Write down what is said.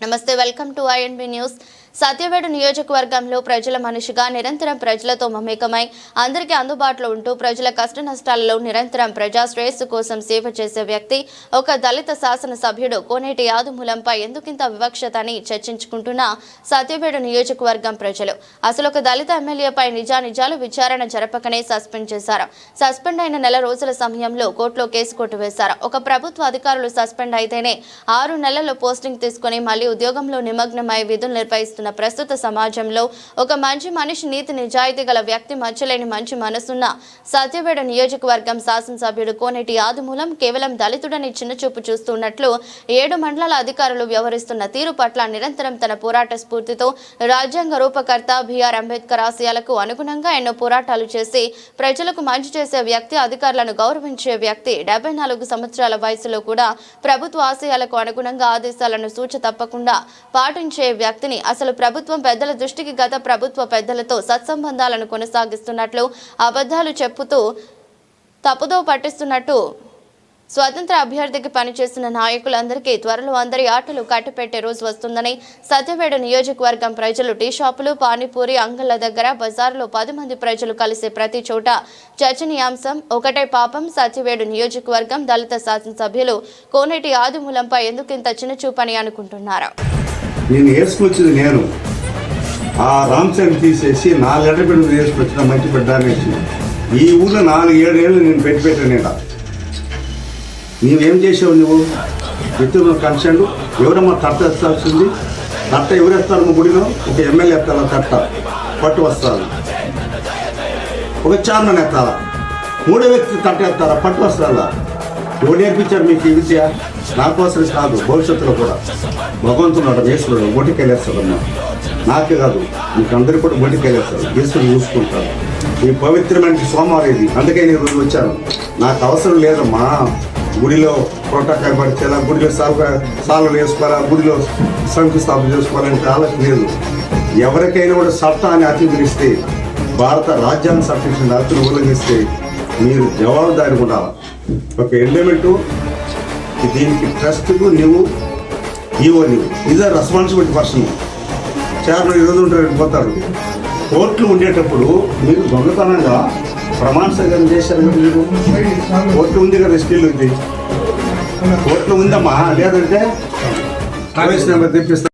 నమస్తే welcome to INB news Satyavedu నియోజకవర్గంలో ప్రజల మనిషిగా నిరంతరం ప్రజలతో మమేకమై అందరికీ అందుబాటులో ఉంటూ ప్రజల కష్ట నష్టాలలో నిరంతరం ప్రజా శ్రేయస్సు కోసం సేవ చేసే వ్యక్తి ఒక దళిత శాసన సభ్యుడు కోనేటి యాదుమూలంపై ఎందుకింత వివక్షత అని చర్చించుకుంటున్న సత్యవేడు నియోజకవర్గం ప్రజలు. అసలు ఒక దళిత ఎమ్మెల్యేపై నిజానిజాలు విచారణ జరపకనే సస్పెండ్ చేశారు. సస్పెండ్ అయిన నెల రోజుల సమయంలో కోర్టులో కేసు కొట్టివేశారు. ఒక ప్రభుత్వ అధికారులు సస్పెండ్ అయితేనే ఆరు నెలల్లో పోస్టింగ్ తీసుకుని మళ్ళీ ఉద్యోగంలో నిమగ్నమై విధులు నిర్వహిస్తున్న ప్రస్తుత సమాజంలో ఒక మంచి మనిషి నీతి నిజాయితీ గల వ్యక్తి మచ్చలేని మంచి మనసున్న సత్యవేడ నియోజకవర్గం శాసనసభ్యుడు కోనేటి ఆదిమూలం కేవలం దళితుడని చిన్నచూపు చూస్తున్నట్లు ఏడు మండలాల అధికారులు వ్యవహరిస్తున్న తీరు పట్ల నిరంతరం తన పోరాట స్ఫూర్తితో రాజ్యాంగ రూపకర్త బిఆర్ అంబేద్కర్ ఆశయాలకు అనుగుణంగా ఎన్నో పోరాటాలు చేసి ప్రజలకు మంచి చేసే వ్యక్తి అధికారులను గౌరవించే వ్యక్తి డెబ్బై నాలుగు సంవత్సరాల వయసులో కూడా ప్రభుత్వ ఆశయాలకు అనుగుణంగా ఆదేశాలను సూచ తప్పకుండా పాటించే వ్యక్తిని అసలు ప్రభుత్వం పెద్దల దృష్టికి గత ప్రభుత్వ పెద్దలతో సత్సంబంధాలను కొనసాగిస్తున్నట్లు అబద్ధాలు చెప్పుతూ తప్పుదో పట్టిస్తున్నట్టు స్వతంత్ర అభ్యర్థికి పనిచేస్తున్న నాయకులందరికీ త్వరలో అందరి ఆటలు కట్టిపెట్టే రోజు వస్తుందని సత్యవేడు నియోజకవర్గం ప్రజలు టీ షాపులు పానీపూరి అంగళ్ళ దగ్గర బజార్లో పది మంది ప్రజలు కలిసే ప్రతి చోట చర్చనీయాంశం ఒకటే పాపం. సత్యవేడు నియోజకవర్గం దళిత శాసనసభ్యులు కోనేటి ఆదిమూలంపై ఎందుకింత చిన్నచూపని అనుకుంటున్నారు? నేను వేసుకొచ్చింది నేను ఆ తీసేసి పెట్టి వేసుకొచ్చిన మంచి బిడ్డ అనేసి ఈ ఊళ్ళో నాలుగు ఏడు ఏళ్ళు నేను పెట్టి పెట్టాను నువ్వేం నీవేం చేసావు నువ్వు? వ్యక్తుల కన్సర్న్ ఎవరమ్మా తట్ట వేస్తాల్సింది? తట్ట ఎవరు మా గుడిలో? ఒక ఎమ్మెల్యే ఎత్తాల తట్ట. పట్టు వస్తారు ఒక చార్మన్ ఎత్తాలా మూడో వ్యక్తి తట్ట ఎత్తారా పట్టు వస్తారా ఎవరు నేర్పించారు మీకు ఈ విద్య? నాకోసం కాదు భవిష్యత్తులో కూడా. భగవంతుడు ఈశ్వరుడు ఒటికెళ్ళేస్తాడమ్మా నాకే కాదు మీకు అందరూ కూడా ఒటికెళ్ళేస్తాడు ఈశ్వరుడు చూసుకుంటారు. ఈ పవిత్రమైన సోమవారం ఇది. అందుకే నేను రోజు వచ్చాను. నాకు అవసరం లేదమ్మా. గుడిలో ప్రోటోకాల్ పడిచేలా గుడిలో సాగు సాలు వేసుకోవాలా గుడిలో శంకుస్థాపన చేసుకోవాలని ఆలోచన లేదు. ఎవరికైనా కూడా చట్టాన్ని అతిథిస్తే భారత రాజ్యాంగ సర్టిఫికేషన్ అతను ఉల్లంఘిస్తే మీరు జవాబుదారి ఉండాలి? ఒక ఎండోమెంటు దీనికి ట్రస్ట్కు నువ్వు ఈవో నువ్వు ఇదే రెస్పాన్సిబిలిటీ పర్సన్ చైర్మన్ ఈరోజు ఉంటారు పోతారు. కోర్టులు ఉండేటప్పుడు మీరు దొంగతనంగా ప్రమాణ స్వీకారం చేశారు కదా మీరు? కోర్టు ఉంది కదా స్కిల్ ఉంది. కోర్టులో ఉందమ్మా. లేదంటే ప్రవేశ నెంబర్ తెప్పిస్తా